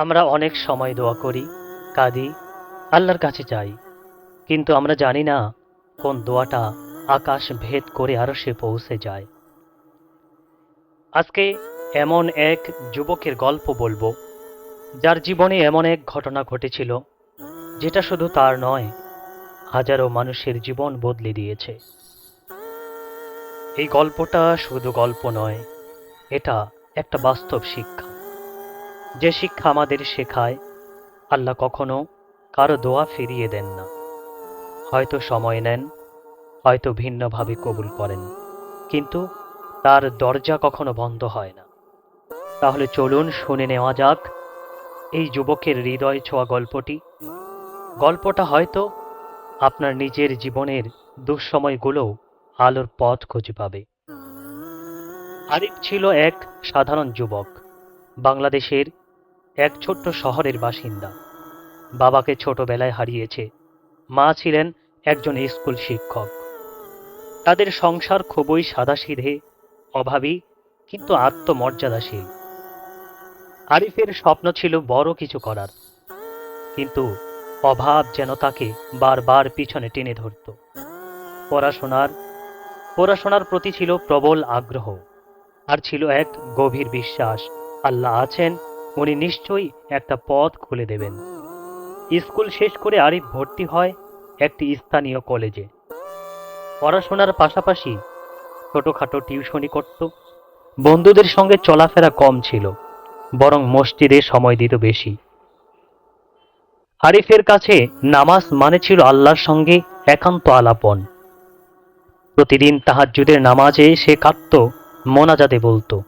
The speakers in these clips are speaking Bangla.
আমরা অনেক সময় দোয়া করি, কাঁদি, আল্লাহর কাছে যাই। কিন্তু আমরা জানি না কোন দোয়াটা আকাশ ভেদ করে আরও সে পৌঁছে যায়। আজকে এমন এক যুবকের গল্প বলব, যার জীবনে এমন এক ঘটনা ঘটেছিল, যেটা শুধু তার নয়, হাজারো মানুষের জীবন বদলে দিয়েছে। এই গল্পটা শুধু গল্প নয়, এটা একটা বাস্তব শিক্ষা। যে শিক্ষা আমাদের শেখায়, আল্লাহ কখনো কারও দোয়া ফিরিয়ে দেন না। হয়তো সময় নেন, হয়তো ভিন্নভাবে কবুল করেন, কিন্তু তার দরজা কখনো বন্ধ হয় না। তাহলে চলুন শুনে নেওয়া যাক, এই যুবকের হৃদয় ছোঁয়া গল্পটি। গল্পটা হয়তো আপনার নিজের জীবনের দুঃসময়গুলোও আলোর পথ খুঁজে পাবে। আরিফ ছিল এক সাধারণ যুবক, বাংলাদেশের এক ছোট্ট শহরের বাসিন্দা। বাবাকে ছোটবেলায় হারিয়েছে। মা ছিলেন একজন স্কুল শিক্ষক। তাদের সংসার খুবই সাদাসিধে, অভাবী, কিন্তু আত্মমর্যাদাশীল। আরিফের স্বপ্ন ছিল বড় কিছু করার। কিন্তু অভাব যেন তাকে বারবার পিছনে টেনে ধরত। পড়াশোনার পড়াশোনার প্রতি ছিল প্রবল আগ্রহ। আর ছিল এক গভীর বিশ্বাস, আল্লাহ আছেন উনি নিশ্চয়ই একটা পথ খুলে দেবেন। স্কুল শেষ করে আরিফ ভর্তি হয় একটি স্থানীয় কলেজে। পড়াশোনার পাশাপাশি ছোটখাটো টিউশনি করত। বন্ধুদের সঙ্গে চলাফেরা কম ছিল, বরং মসজিদে সময় দিত বেশি। আরিফের কাছে নামাজ মানে ছিল আল্লাহর সঙ্গে একান্ত আলাপন। প্রতিদিন তাহাজ্জুদের নামাজে সে কাঁদত, মোনাজাতে বলতো,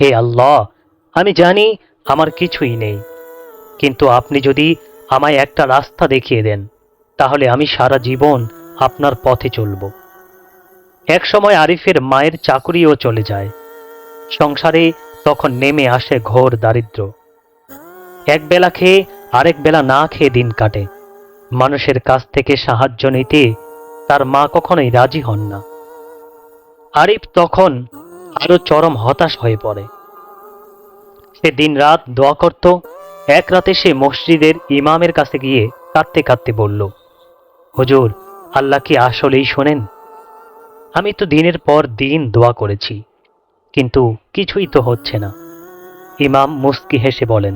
হে আল্লাহ, আমি জানি আমার কিছুই নেই। কিন্তু আপনি যদি আমায় একটা রাস্তা দেখিয়ে দেন, তাহলে আমি সারা জীবন আপনার পথে চলব। এক সময় আরিফের মায়ের চাকুরিও চলে যায়। সংসারে তখন নেমে আসে ঘোর দারিদ্র। এক বেলা খেয়ে আরেক বেলা না খেয়ে দিন কাটে। মানুষের কাছ থেকে সাহায্য নিতে তার মা কখনোই রাজি হন না। আরিফ তখন আরও চরম হতাশ হয়ে পড়ে। সে দিন রাত দোয়া করত। এক রাতে সে মসজিদের ইমামের কাছে গিয়ে কাঁদতে কাঁদতে বলল, হুজুর, আল্লাহ কি আসলেই শোনেন? আমি তো দিনের পর দিন দোয়া করেছি, কিন্তু কিছুই তো হচ্ছে না। ইমাম মুস্কি হেসে বলেন,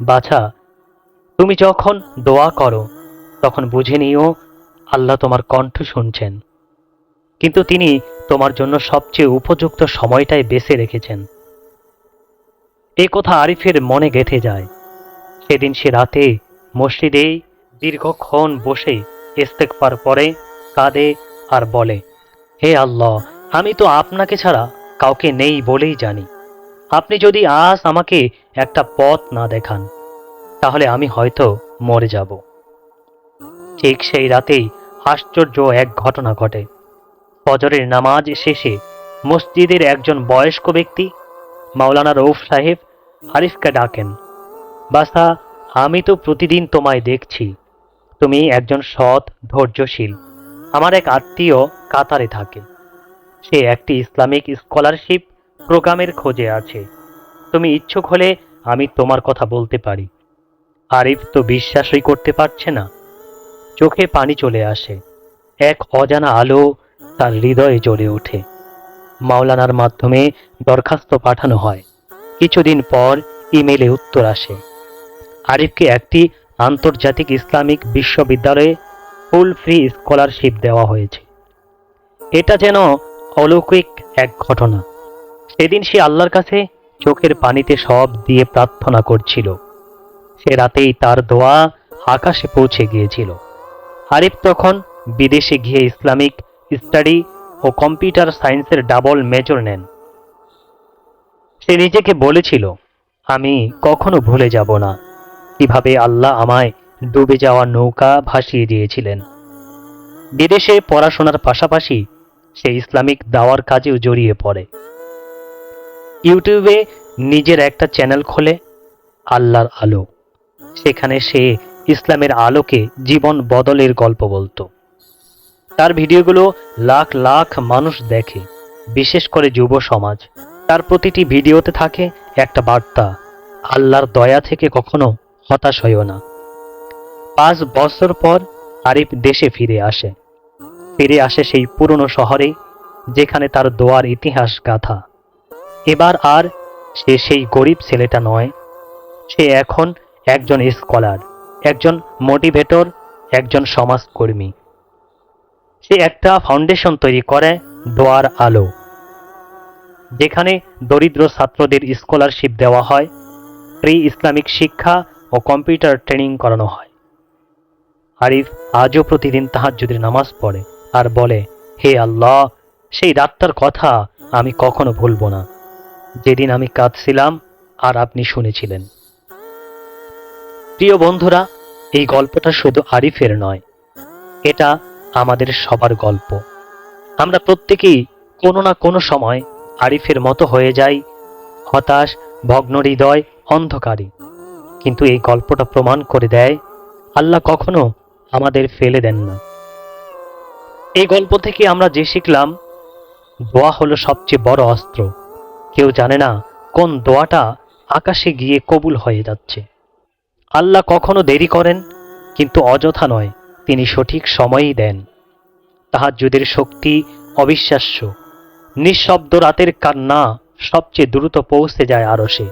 বাছা, তুমি যখন দোয়া করো, তখন বুঝে নিও আল্লাহ তোমার কণ্ঠ শুনছেন। কিন্তু তিনি তোমার জন্য সবচেয়ে উপযুক্ত সময়টাই বেছে রেখেছেন। এ কথা আরিফের মনে গেঁথে যায়। সেদিন সে রাতে মসজিদে দীর্ঘক্ষণ বসে ইস্তেকবার পরে কাঁদে আর বলে, হে আল্লাহ, আমি তো আপনাকে ছাড়া কাউকে নেই বলেই জানি। আপনি যদি আজ আমাকে একটা পথ না দেখান, তাহলে আমি হয়তো মরে যাব। ঠিক সেই রাতেই আশ্চর্য এক ঘটনা ঘটে। ফজরের নামাজ শেষে মসজিদের একজন বয়স্ক ব্যক্তি মাওলানা রৌফ সাহেব আরিফকে ডাকেন। বাসা, আমি তো প্রতিদিন তোমায় দেখছি। তুমি একজন সৎ, ধৈর্যশীল। আমার এক আত্মীয় কাতারে থাকে। সে একটি ইসলামিক স্কলারশিপ প্রোগ্রামের খোঁজে আছে। তুমি ইচ্ছুক হলে আমি তোমার কথা বলতে পারি। আরিফ তো বিশ্বাসই করতে পারছে না। চোখে পানি চলে আসে। এক অজানা আলো তার হৃদয়ে জ্বলে ওঠে। মাওলানার মাধ্যমে দরখাস্ত পাঠানো হয়। কিছুদিন পর ইমেলে উত্তর আসে। আরিফকে একটি আন্তর্জাতিক ইসলামিক বিশ্ববিদ্যালয়ে ফুল ফ্রি স্কলারশিপ দেওয়া হয়েছে। এটা যেন অলৌকিক এক ঘটনা। সেদিন সে আল্লাহর কাছে চোখের পানিতে সব দিয়ে প্রার্থনা করছিল। সে রাতেই তার দোয়া আকাশে পৌঁছে গিয়েছিল। আরিফ তখন বিদেশে গিয়ে ইসলামিক স্টাডি ও কম্পিউটার সায়েন্সের ডাবল মেজর নেন। সে নিজেকে বলেছিল, আমি কখনো ভুলে যাব না। কীভাবে আল্লাহ আমায় ডুবে যাওয়া নৌকা ভাসিয়ে দিয়েছিলেন। বিদেশে পড়াশোনার পাশাপাশি সে ইসলামিক দাওয়ার কাজেও জড়িয়ে পড়ে। ইউটিউবে নিজের একটা চ্যানেল খোলে, আল্লাহর আলো। সেখানে সে ইসলামের আলোকে জীবন বদলের গল্প বলতো। তার ভিডিওগুলো লাখ লাখ মানুষ দেখে, বিশেষ করে যুব সমাজ। তার প্রতিটি ভিডিওতে থাকে একটা বার্তা, আল্লাহর দয়া থেকে কখনো হতাশ হইও না। পাঁচ বছর পর আরিফ দেশে ফিরে আসে। ফিরে আসে সেই পুরনো শহরে, যেখানে তার দোয়ার ইতিহাস গাথা। এবার আর সে সেই গরিব ছেলেটা নয়, সে এখন একজন স্কলার, একজন মোটিভেটর, একজন সমাজকর্মী। সে একটা ফাউন্ডেশন তৈরি করে দোয়ার আলো, যেখানে দরিদ্র ছাত্রদের স্কলারশিপ দেওয়া হয় প্রি ইসলামিক শিক্ষা ও কম্পিউটার ট্রেনিং করানো হয়। আরিফ আজও প্রতিদিন তাহাজ্জুদের নামাজ পড়ে আর বলে, হে আল্লাহ, সেই রাতটার কথা আমি কখনো ভুলব না। যেদিন আমি কাঁদছিলাম আর আপনি শুনেছিলেন। প্রিয় বন্ধুরা, এই গল্পটা শুধু আরিফের নয়, এটা আমাদের সবার গল্প। আমরা প্রত্যেকেই কোনো না কোনো সময় আরিফের মতো হয়ে যাই, হতাশ ভগ্ন হৃদয় অন্ধকারী। কিন্তু এই গল্পটা প্রমাণ করে দেয়, আল্লাহ কখনো আমাদের ফেলে দেন না। এই গল্প থেকে আমরা যে শিখলাম, দোয়া হলো সবচেয়ে বড় অস্ত্র। কেউ জানে না কোন দোয়াটা আকাশে গিয়ে কবুল হয়ে যাচ্ছে। আল্লাহ কখনো দেরি করেন, কিন্তু অযথা নয়। তিনি সঠিক সময়ই দেন। তাহাজ্জুদের শক্তি অবিশ্বাস্য। নিঃশব্দ রাতের কান্না সবচেয়ে দ্রুত পৌঁছে যায় আরশে।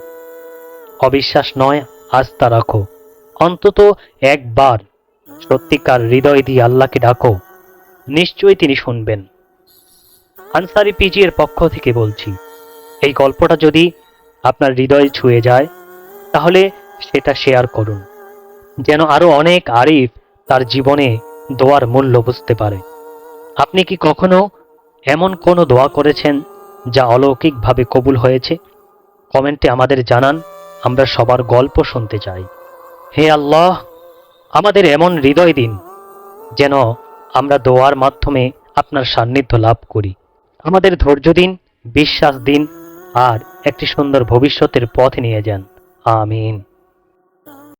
অবিশ্বাস নয়, আস্থা রাখো। অন্তত একবার সত্যিকার হৃদয় দিয়ে আল্লাহকে ডাকো। নিশ্চয়ই তিনি শুনবেন। আনসারি পিজি এর পক্ষ থেকে বলছি, এই গল্পটা যদি আপনার হৃদয়ে ছুঁয়ে যায়, তাহলে সেটা শেয়ার করুন। যেন আরও অনেক আরিফ তার জীবনে দোয়ার মূল্য বুঝতে পারে। আপনি কি কখনো এমন কোনো দোয়া করেছেন যা অলৌকিকভাবে কবুল হয়েছে? কমেন্টে আমাদের জানান, আমরা সবার গল্প শুনতে চাই। হে আল্লাহ, আমাদের এমন হৃদয় দিন যেন আমরা দোয়ার মাধ্যমে আপনার সান্নিধ্য লাভ করি। আমাদের ধৈর্য দিন, বিশ্বাস দিন, আর একটি সুন্দর ভবিষ্যতের পথ নিয়ে যান। আমিন।